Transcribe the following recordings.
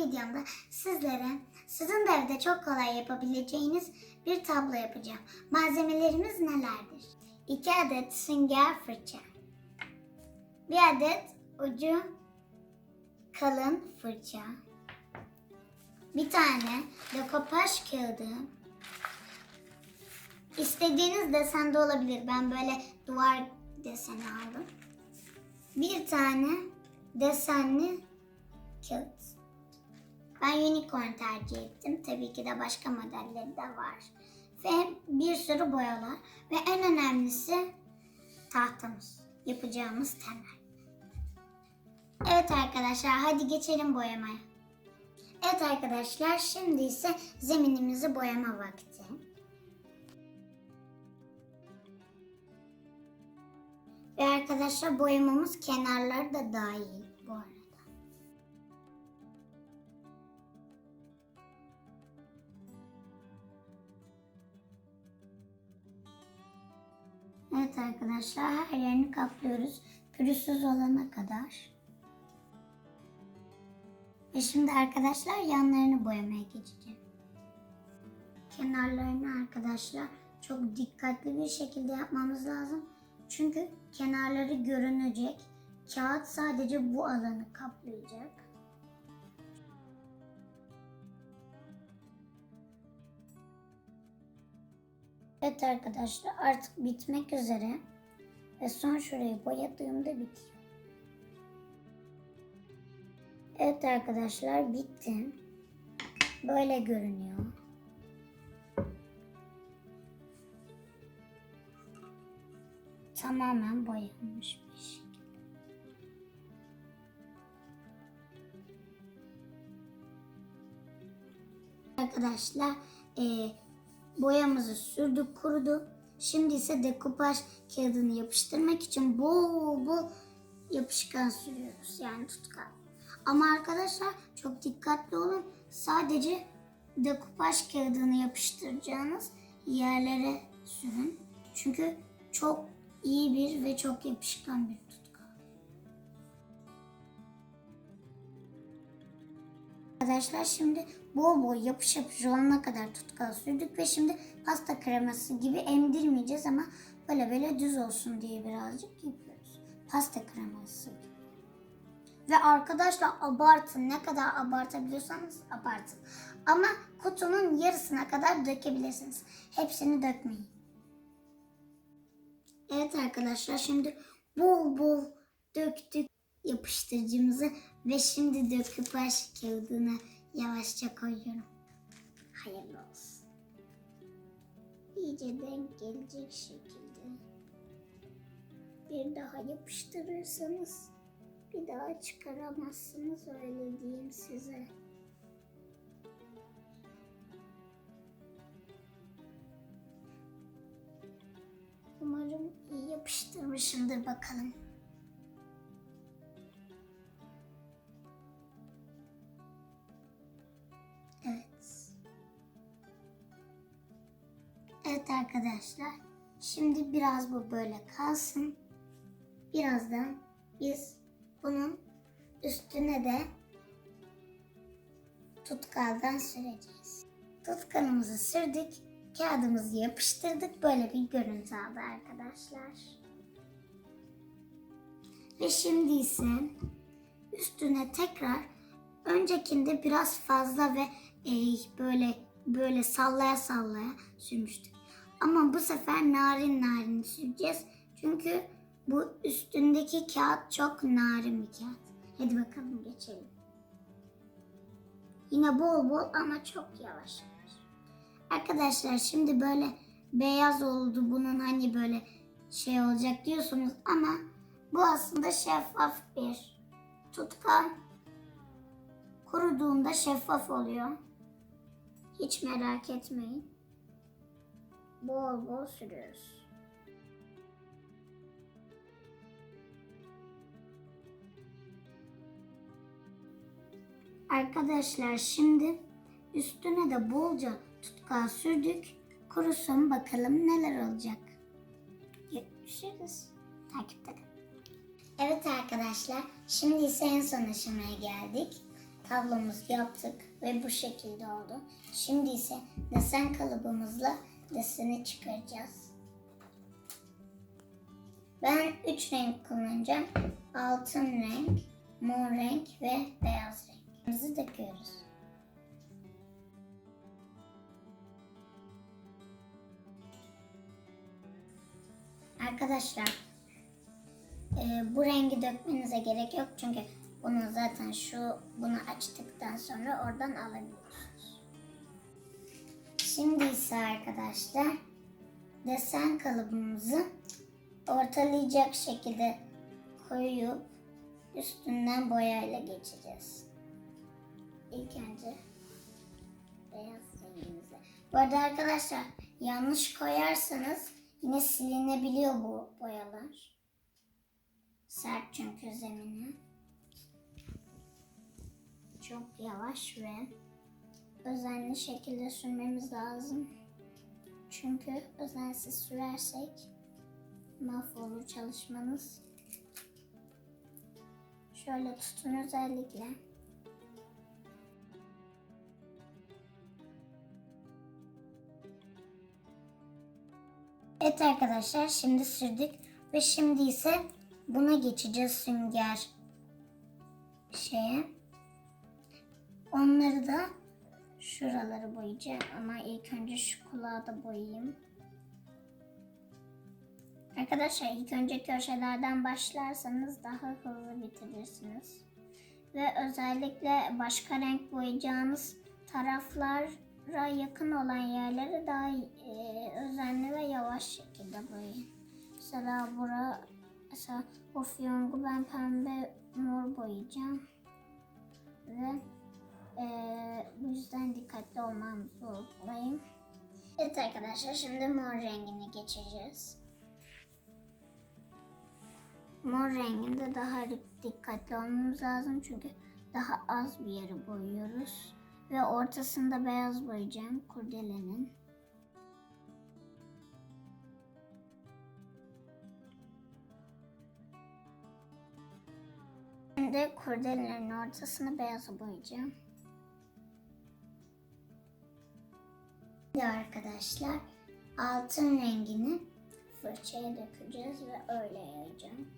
videomda sizlere sizin de evde çok kolay yapabileceğiniz bir tablo yapacağım. Malzemelerimiz nelerdir? 2 adet sünger fırça. Bir adet ucu kalın fırça. Bir tane dekopaj kağıdı. İstediğiniz desende olabilir. Ben böyle duvar deseni aldım. Bir tane desenli kağıt. Ben unicorn tercih ettim. Tabii ki de başka modelleri de var. Ve bir sürü boyalar. Ve en önemlisi tahtamız. Yapacağımız temel. Evet arkadaşlar hadi geçelim boyamaya. Evet arkadaşlar şimdi ise zeminimizi boyama vakti. Ve arkadaşlar boyamamız kenarları da dahil bu arada. Evet arkadaşlar her yerini kaplıyoruz. Pürüzsüz olana kadar. Ve şimdi arkadaşlar yanlarını boyamaya geçeceğim. Kenarlarını arkadaşlar çok dikkatli bir şekilde yapmamız lazım. Çünkü kenarları görünecek. Kağıt sadece bu alanı kaplayacak. Evet arkadaşlar artık bitmek üzere. Ve son şurayı boyadığımda bitiyor. Evet arkadaşlar bitti. Böyle görünüyor. Tamamen boyanmış bir şey. Arkadaşlar e, boyamızı sürdük kurudu. Şimdi ise dekupaj kağıdını yapıştırmak için bol bol yapışkan sürüyoruz. Yani tutkal. Ama arkadaşlar çok dikkatli olun. Sadece dekupaj kağıdını yapıştıracağınız yerlere sürün. Çünkü çok iyi bir ve çok yapışkan bir tutkal. Arkadaşlar şimdi bol bol yapış yapış olana kadar tutkal sürdük ve şimdi pasta kreması gibi emdirmeyeceğiz ama böyle böyle düz olsun diye birazcık yapıyoruz. Pasta kreması gibi. Ve arkadaşlar abartın. Ne kadar abartabiliyorsanız abartın. Ama kutunun yarısına kadar dökebilirsiniz. Hepsini dökmeyin. Evet arkadaşlar şimdi bol bol döktük yapıştırıcımızı ve şimdi döküpaş kağıdını yavaşça koyuyorum. Hayırlı olsun. İyice denk gelecek şekilde bir daha yapıştırırsanız bir daha çıkaramazsınız öyle diyeyim size. Umarım iyi yapıştırmışımdır bakalım. Evet arkadaşlar. Şimdi biraz bu böyle kalsın. Birazdan biz bunun üstüne de tutkaldan süreceğiz. Tutkalımızı sürdük. Kağıdımızı yapıştırdık. Böyle bir görüntü aldı arkadaşlar. Ve şimdi ise üstüne tekrar öncekinde biraz fazla ve e, böyle böyle sallaya sallaya sürmüştük. Ama bu sefer narin narin süreceğiz. Çünkü bu üstündeki kağıt çok narin bir kağıt. Hadi bakalım geçelim. Yine bol bol ama çok yavaş. Arkadaşlar şimdi böyle beyaz oldu bunun hani böyle şey olacak diyorsunuz ama bu aslında şeffaf bir tutkal. Kuruduğunda şeffaf oluyor. Hiç merak etmeyin. Bol bol sürüyoruz. Arkadaşlar şimdi üstüne de bolca tutkal sürdük. Kurusun bakalım neler olacak. Görüşürüz. Takipte kalın. Evet arkadaşlar şimdi ise en son aşamaya geldik. tablomuzu yaptık ve bu şekilde oldu. Şimdi ise desen kalıbımızla deseni çıkaracağız. Ben üç renk kullanacağım. Altın renk, mor renk ve beyaz renk. Bizi döküyoruz. Arkadaşlar e, bu rengi dökmenize gerek yok çünkü bunu zaten şu bunu açtıktan sonra oradan alabiliyorsunuz. Şimdi ise arkadaşlar desen kalıbımızı ortalayacak şekilde koyup üstünden boyayla geçeceğiz. İlk önce beyaz rengimizi. Bu arada arkadaşlar yanlış koyarsanız yine silinebiliyor bu boyalar. Sert çünkü zemini. Çok yavaş ve özenli şekilde sürmemiz lazım. Çünkü özensiz sürersek mahvolur çalışmanız. Şöyle tutun özellikle. Evet arkadaşlar şimdi sürdük ve şimdi ise buna geçeceğiz sünger şeye. Onları da şuraları boyayacağım ama ilk önce şu kulağı da boyayayım. Arkadaşlar ilk önce köşelerden başlarsanız daha hızlı bitirirsiniz. Ve özellikle başka renk boyayacağınız taraflara yakın olan yerleri daha e, özenli ve yavaş şekilde boyayın. Mesela bura, mesela bu fiyongu ben pembe mor boyayacağım. Ve e, bu yüzden dikkatli olmam zorundayım. Evet arkadaşlar şimdi mor rengini geçeceğiz. Mor renginde daha dikkatli olmamız lazım çünkü daha az bir yeri boyuyoruz. Ve ortasında beyaz boyayacağım kurdelenin. Şimdi kurdelenin ortasını beyaza boyayacağım. Arkadaşlar altın rengini fırçaya dökeceğiz ve öyle yayacağım.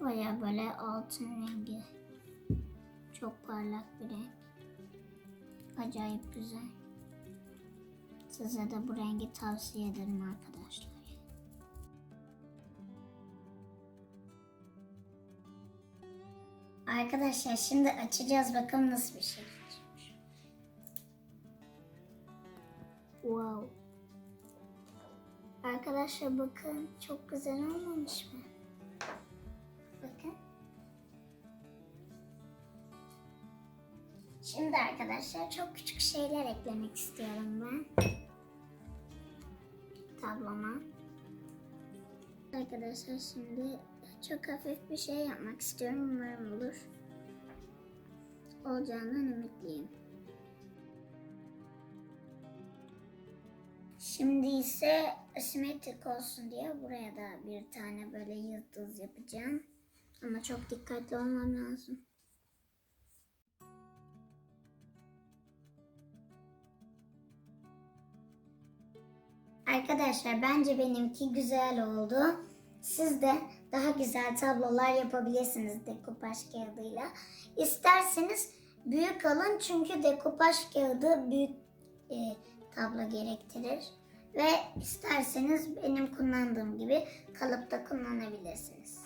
Baya böyle altın rengi. Çok parlak bir renk. Acayip güzel. Size de bu rengi tavsiye ederim arkadaşlar. Arkadaşlar şimdi açacağız bakalım nasıl bir şey. Wow. Arkadaşlar bakın çok güzel olmamış mı? Bakın. Şimdi arkadaşlar çok küçük şeyler eklemek istiyorum ben. Tabloma. Arkadaşlar şimdi çok hafif bir şey yapmak istiyorum. Umarım olur. Olacağından ümitliyim. Şimdi ise asimetrik olsun diye buraya da bir tane böyle yıldız yapacağım. Ama çok dikkatli olmam lazım. Arkadaşlar bence benimki güzel oldu. Siz de daha güzel tablolar yapabilirsiniz dekupaj kağıdıyla. İsterseniz büyük alın çünkü dekupaj kağıdı büyük e, tablo gerektirir. Ve isterseniz benim kullandığım gibi kalıpta kullanabilirsiniz.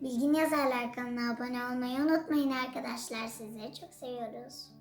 Bilgin Yazarlar kanalına abone olmayı unutmayın arkadaşlar. Sizleri çok seviyoruz.